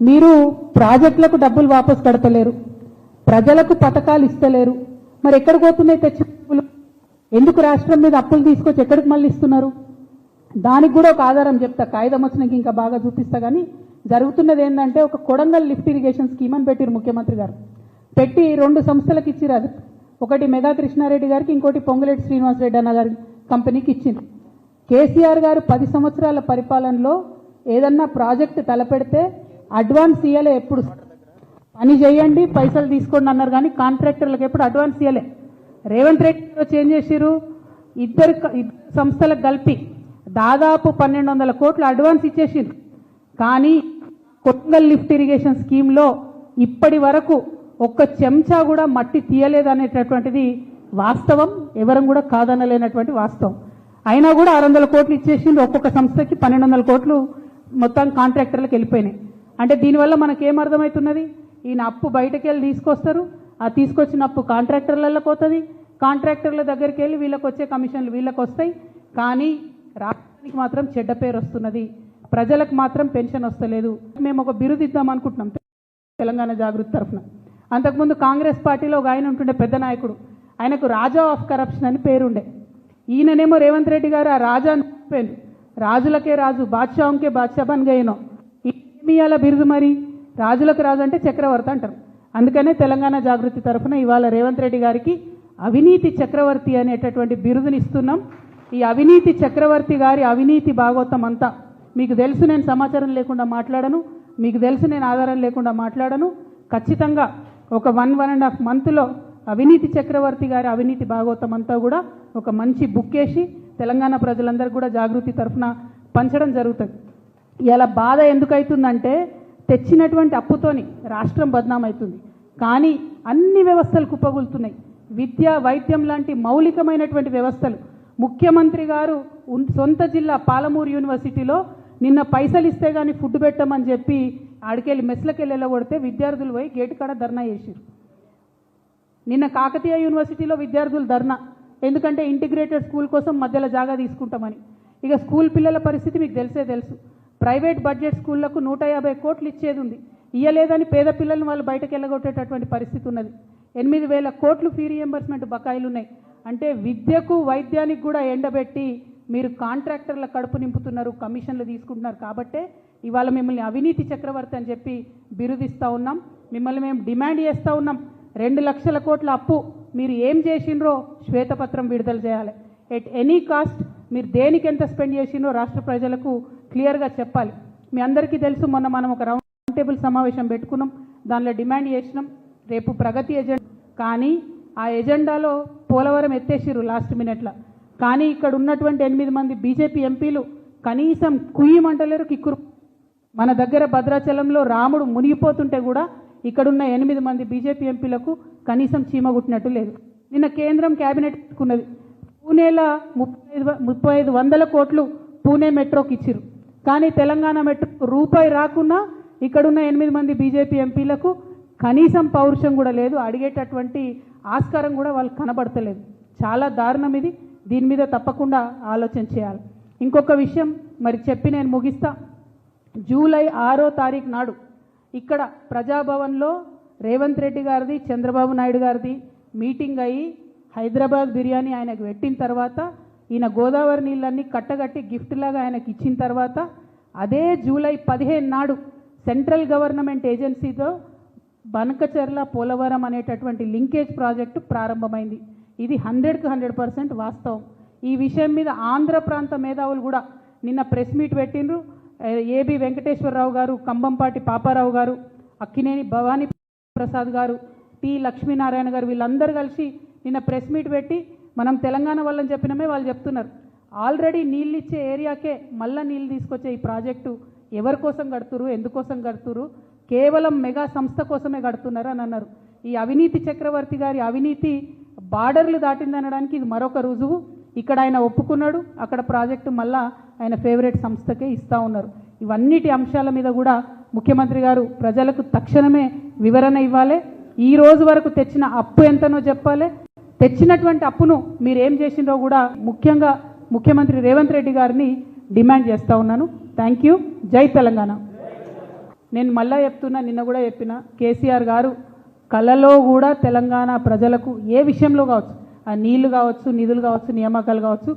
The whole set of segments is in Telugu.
మీరు ప్రాజెక్టులకు డబ్బులు వాపస్ కడతలేరు ప్రజలకు పథకాలు ఇస్తలేరు. మరి ఎక్కడికి పోతున్నాయి తెచ్చిన డబ్బులు? ఎందుకు రాష్ట్రం మీద అప్పులు తీసుకొచ్చి ఎక్కడికి మళ్ళీ ఇస్తున్నారు? దానికి కూడా ఒక ఆధారం చెప్తా. కాగితం వచ్చినాక ఇంకా బాగా చూపిస్తా కానీ జరుగుతున్నది ఏంటంటే ఒక కొడంగల్ లిఫ్ట్ ఇరిగేషన్ స్కీమ్ అని పెట్టిరు ముఖ్యమంత్రి గారు. పెట్టి రెండు సంస్థలకు ఇచ్చిరు అది. ఒకటి మెగా కృష్ణారెడ్డి గారికి ఇంకోటి పొంగులేటి శ్రీనివాసరెడ్డి అన్న గారి కంపెనీకి ఇచ్చింది కేసీఆర్ గారు పది సంవత్సరాల పరిపాలనలో ఏదన్నా ప్రాజెక్ట్ తలపెడితే అడ్వాన్స్ ఇవ్వలే ఎప్పుడు. పని చేయండి పైసలు తీసుకోండి అన్నారు కానీ కాంట్రాక్టర్లకు ఎప్పుడు అడ్వాన్స్ ఇవ్వలే రేవంత్ రెడ్డి గారు వచ్చి చేసిరు ఇద్దరు సంస్థలకు కలిపి దాదాపు పన్నెండు వందల కోట్లు అడ్వాన్స్ ఇచ్చేసిరు కానీ కొత్తగల్ లిఫ్ట్ ఇరిగేషన్ స్కీమ్లో ఇప్పటి వరకు ఒక్క చెంచా కూడా మట్టి తీయలేదనేటటువంటిది వాస్తవం ఎవరం కూడా కాదనలేనటువంటి వాస్తవం. అయినా కూడా ఆరు వందల కోట్లు ఇచ్చేసిండ్రు ఒక్కొక్క సంస్థకి పన్నెండు వందల కోట్లు మొత్తం కాంట్రాక్టర్లకు వెళ్ళిపోయినాయి. అంటే దీనివల్ల మనకేం అర్థమవుతున్నది ఈయన అప్పు బయటకు వెళ్ళి తీసుకొస్తారు. ఆ తీసుకొచ్చిన అప్పు కాంట్రాక్టర్లకు పోతుంది. కాంట్రాక్టర్ల దగ్గరికి వెళ్ళి వీళ్ళకి వచ్చే కమిషన్లు వీళ్ళకి వస్తాయి కానీ రాష్ట్రానికి మాత్రం చెడ్డ పేరు వస్తున్నది ప్రజలకు మాత్రం పెన్షన్ వస్తలేదు. మేము ఒక బిరుదు ఇద్దాం అనుకుంటున్నాం తెలంగాణ జాగృతి తరఫున. అంతకుముందు కాంగ్రెస్ పార్టీలో ఒక ఆయన ఉంటుండే పెద్ద నాయకుడు. ఆయనకు రాజా ఆఫ్ కరప్షన్ అని పేరుండే. ఈయననేమో రేవంత్ రెడ్డి గారు ఆ రాజా అని రాజులకే రాజు బాద్షాంకే బాద్షా బన్ గయనో ఏమి బిరుదు మరి? రాజులకు రాజు అంటే చక్రవర్తి అంటారు. అందుకనే తెలంగాణ జాగృతి తరఫున ఇవాళ రేవంత్ రెడ్డి గారికి అవినీతి చక్రవర్తి అనేటటువంటి బిరుదుని ఇస్తున్నాం. ఈ అవినీతి చక్రవర్తి గారి అవినీతి భాగవతం అంతా మీకు తెలుసు నేను సమాచారం లేకుండా మాట్లాడను. మీకు తెలుసు నేను ఆధారం లేకుండా మాట్లాడను. ఖచ్చితంగా ఒక వన్ వన్ అండ్ హాఫ్ మంత్లో అవినీతి చక్రవర్తి గారి అవినీతి భాగోత్తం అంతా కూడా ఒక మంచి బుక్ వేసి తెలంగాణ ప్రజలందరికీ కూడా జాగృతి తరఫున పంచడం జరుగుతుంది. ఇలా బాధ ఎందుకవుతుందంటే తెచ్చినటువంటి అప్పుతోని రాష్ట్రం బదనామవుతుంది కానీ అన్ని వ్యవస్థలు కుప్పగొలుతున్నాయి. విద్య వైద్యం లాంటి మౌలికమైనటువంటి వ్యవస్థలు. ముఖ్యమంత్రి గారు సొంత జిల్లా పాలమూరు యూనివర్సిటీలో నిన్న పైసలు ఇస్తే కానీ ఫుడ్ పెట్టమని చెప్పి ఆడికెళ్ళి మెస్లకెళ్ళి వెళ్ళగొడితే విద్యార్థులు పోయి గేటు కాడ ధర్నా చేసిరు నిన్న కాకతీయ యూనివర్సిటీలో విద్యార్థులు ధర్నా. ఎందుకంటే ఇంటిగ్రేటెడ్ స్కూల్ కోసం మధ్యలో జాగా తీసుకుంటామని. ఇక స్కూల్ పిల్లల పరిస్థితి మీకు తెలిసే తెలుసు. ప్రైవేట్ బడ్జెట్ స్కూళ్ళకు నూట యాభై కోట్లు ఇచ్చేది ఉంది ఇయ్యలేదని పేద పిల్లల్ని వాళ్ళు బయటకు వెళ్ళగొట్టేటటువంటి పరిస్థితి ఉన్నది. ఎనిమిది వేల కోట్లు ఫీ రియంబర్స్మెంట్ బకాయిలు ఉన్నాయి అంటే విద్యకు వైద్యానికి కూడా ఎండబెట్టి మీరు కాంట్రాక్టర్ల కడుపు నింపుతున్నారు కమిషన్లు తీసుకుంటున్నారు కాబట్టే ఇవాళ మిమ్మల్ని అవినీతి చక్రవర్తి అని చెప్పి బిరుదిస్తూ ఉన్నాం. మిమ్మల్ని మేము డిమాండ్ చేస్తూ ఉన్నాం. రెండు లక్షల కోట్ల అప్పు మీరు ఏం చేసిండ్రో శ్వేతపత్రం విడుదల చేయాలి. ఎట్ ఎనీ కాస్ట్ మీరు దేనికి ఎంత స్పెండ్ చేసినో రాష్ట్ర ప్రజలకు క్లియర్గా చెప్పాలి. మీ అందరికీ తెలుసు మొన్న మనం ఒక రౌండ్ టేబుల్ సమావేశం పెట్టుకున్నాం. దానిలో డిమాండ్ చేసినాం. రేపు ప్రగతి ఎజెండా. కానీ ఆ ఎజెండాలో పోలవరం ఎత్తేసిరు లాస్ట్ మినిట్లో. కానీ ఇక్కడ ఉన్నటువంటి ఎనిమిది మంది బీజేపీ ఎంపీలు కనీసం కుయ్యమంటలేరు కిక్కురు. మన దగ్గర భద్రాచలంలో రాముడు మునిగిపోతుంటే కూడా ఇక్కడున్న ఎనిమిది మంది బీజేపీ ఎంపీలకు కనీసం చీమ కుట్టినట్టు లేదు. నిన్న కేంద్రం కేబినెట్ పెట్టుకున్నది. పూణేలో ముప్పై ఐదు వ- ముప్పై ఐదు వందల కోట్లు పూణే మెట్రోకి ఇచ్చిరు కానీ తెలంగాణ మెట్రో రూపాయి రాకున్నా ఇక్కడున్న ఎనిమిది మంది బీజేపీ ఎంపీలకు కనీసం పౌరుషం కూడా లేదు. అడిగేటటువంటి ఆస్కారం కూడా వాళ్ళు కనబడతలేదు. చాలా దారుణం ఇది. దీని మీద తప్పకుండా ఆలోచన చేయాలి. ఇంకొక విషయం మరి చెప్పి నేను ముగిస్తా. జూలై ఆరో తారీఖు నాడు ఇక్కడ ప్రజాభవన్లో రేవంత్ రెడ్డి గారిది చంద్రబాబు నాయుడు గారిది మీటింగ్ అయ్యి హైదరాబాద్ బిర్యానీ ఆయనకు పెట్టిన తర్వాత ఈయన గోదావరి నీళ్ళన్నీ కట్టగట్టి గిఫ్ట్ లాగా ఆయనకి ఇచ్చిన తర్వాత అదే జూలై పదిహేను నాడు సెంట్రల్ గవర్నమెంట్ ఏజెన్సీతో బనకచెర్ల పోలవరం అనేటటువంటి లింకేజ్ ప్రాజెక్టు ప్రారంభమైంది. ఇది హండ్రెడ్కి హండ్రెడ్ పర్సెంట్ వాస్తవం. ఈ విషయం మీద ఆంధ్ర ప్రాంత మేధావులు కూడా నిన్న ప్రెస్ మీట్ పెట్టిండ్రు. ఏబి వెంకటేశ్వరరావు గారు కంబంపాటి పాపారావు గారు అక్కినేని భవానీ ప్రసాద్ గారు టి లక్ష్మీనారాయణ గారు వీళ్ళందరూ కలిసి నిన్న ప్రెస్ మీట్ పెట్టి మనం తెలంగాణ వాళ్ళని చెప్పినమే వాళ్ళు చెప్తున్నారు. ఆల్రెడీ నీళ్ళు ఇచ్చే ఏరియాకే మళ్ళీ నీళ్ళు తీసుకొచ్చే ఈ ప్రాజెక్టు ఎవరి కోసం కడుతురు ఎందుకోసం కడుతురు కేవలం మెగా సంస్థ కోసమే కడుతున్నారు అని అన్నారు. ఈ అవినీతి చక్రవర్తి గారి అవినీతి బార్డర్లు దాటిందనడానికి ఇది మరొక రుజువు. ఇక్కడ ఆయన ఒప్పుకున్నాడు అక్కడ ప్రాజెక్టు మళ్ళా ఆయన ఫేవరెట్ సంస్థకే ఇస్తా ఉన్నారు. ఇవన్నిటి అంశాల మీద కూడా ముఖ్యమంత్రి గారు ప్రజలకు తక్షణమే వివరణ ఇవ్వాలి. ఈ రోజు వరకు తెచ్చిన అప్పు ఎంతనో చెప్పాలి. తెచ్చినటువంటి అప్పును మీరు ఏం చేసిందో కూడా ముఖ్యంగా ముఖ్యమంత్రి రేవంత్ రెడ్డి గారిని డిమాండ్ చేస్తా ఉన్నాను. Thank you Jai Telangana. నేను మళ్ళా చెప్తున్నా నిన్న కూడా చెప్పిన కేసీఆర్ గారు కలలో కూడా తెలంగాణ ప్రజలకు ఏ విషయంలో కావచ్చు ఆ నీళ్ళు కావచ్చు నిధులు కావచ్చు నియామకాలు కావచ్చు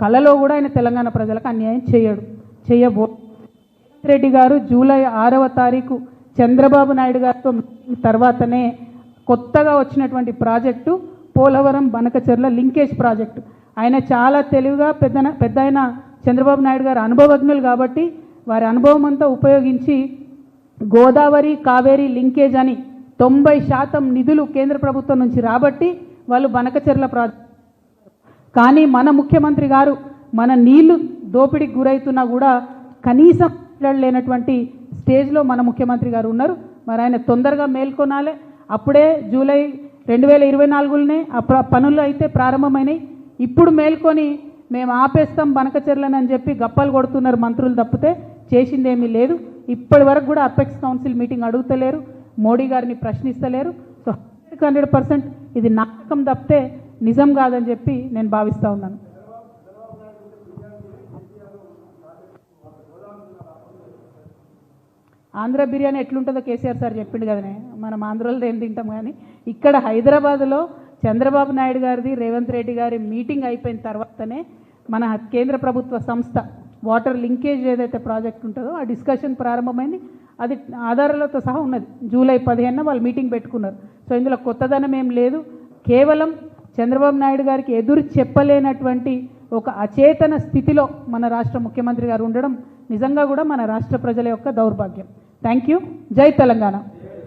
కలలో కూడా ఆయన తెలంగాణ ప్రజలకు అన్యాయం చేయడు చేయబో. రెడ్డి గారు జూలై ఆరవ తారీఖు చంద్రబాబు నాయుడు గారితో తర్వాతనే కొత్తగా వచ్చినటువంటి project Polavaram Banakacherla linkage project. ఆయన చాలా తెలివిగా పెద్ద పెద్ద చంద్రబాబు నాయుడు గారు అనుభవజ్ఞులు కాబట్టి వారి అనుభవం అంతా ఉపయోగించి గోదావరి కావేరి లింకేజ్ అని తొంభై శాతం నిధులు కేంద్ర ప్రభుత్వం నుంచి రాబట్టి వాళ్ళు బనకచెర్ల ప్రాజెక్ట్ కానీ మన ముఖ్యమంత్రి గారు మన నీళ్ళు దోపిడికి గురవుతున్నా కూడా కనీసం మాట్లాడలేనటువంటి స్టేజ్లో మన ముఖ్యమంత్రి గారు ఉన్నారు. మరి ఆయన తొందరగా మేల్కొనాలి. అప్పుడే జూలై రెండు వేల ఇరవై నాలుగులోనే ఆ ప్ర- పనులు అయితే ప్రారంభమైనాయి. ఇప్పుడు మేల్కొని మేము ఆపేస్తాం బనకచెర్లని అని చెప్పి గప్పలు కొడుతున్నారు మంత్రులు తప్పితే చేసిందేమీ లేదు. ఇప్పటి వరకు కూడా అపెక్స్ కౌన్సిల్ మీటింగ్ అడుగుతలేరు. మోడీ గారిని ప్రశ్నిస్తలేరు. సో హండ్రెడ్ హండ్రెడ్ పర్సెంట్ ఇది నాటకం తప్పితే నిజం కాదని చెప్పి నేను భావిస్తూ ఉన్నాను. ఆంధ్ర బిర్యానీ ఎట్లుంటుందో కేసీఆర్ సార్ చెప్పిండు కదనే. మనం ఆంధ్రలో ఏం తింటాం కానీ ఇక్కడ హైదరాబాద్లో చంద్రబాబు నాయుడు గారిది రేవంత్ రెడ్డి గారి మీటింగ్ అయిపోయిన తర్వాతనే మన కేంద్ర ప్రభుత్వ సంస్థ వాటర్ లింకేజ్ ఏదైతే ప్రాజెక్ట్ ఉంటుందో ఆ డిస్కషన్ ప్రారంభమైంది. అది ఆధారాలతో సహా ఉన్నది. జూలై పదిహేనున వాళ్ళు మీటింగ్ పెట్టుకున్నారు. సో ఇందులో కొత్తదనం ఏం లేదు. కేవలం చంద్రబాబు నాయుడు గారికి ఎదురు చెప్పలేనటువంటి ఒక అచేతన స్థితిలో మన రాష్ట్ర ముఖ్యమంత్రి గారు ఉండడం నిజంగా కూడా మన రాష్ట్ర ప్రజల యొక్క దౌర్భాగ్యం. Thank you. జై తెలంగాణ.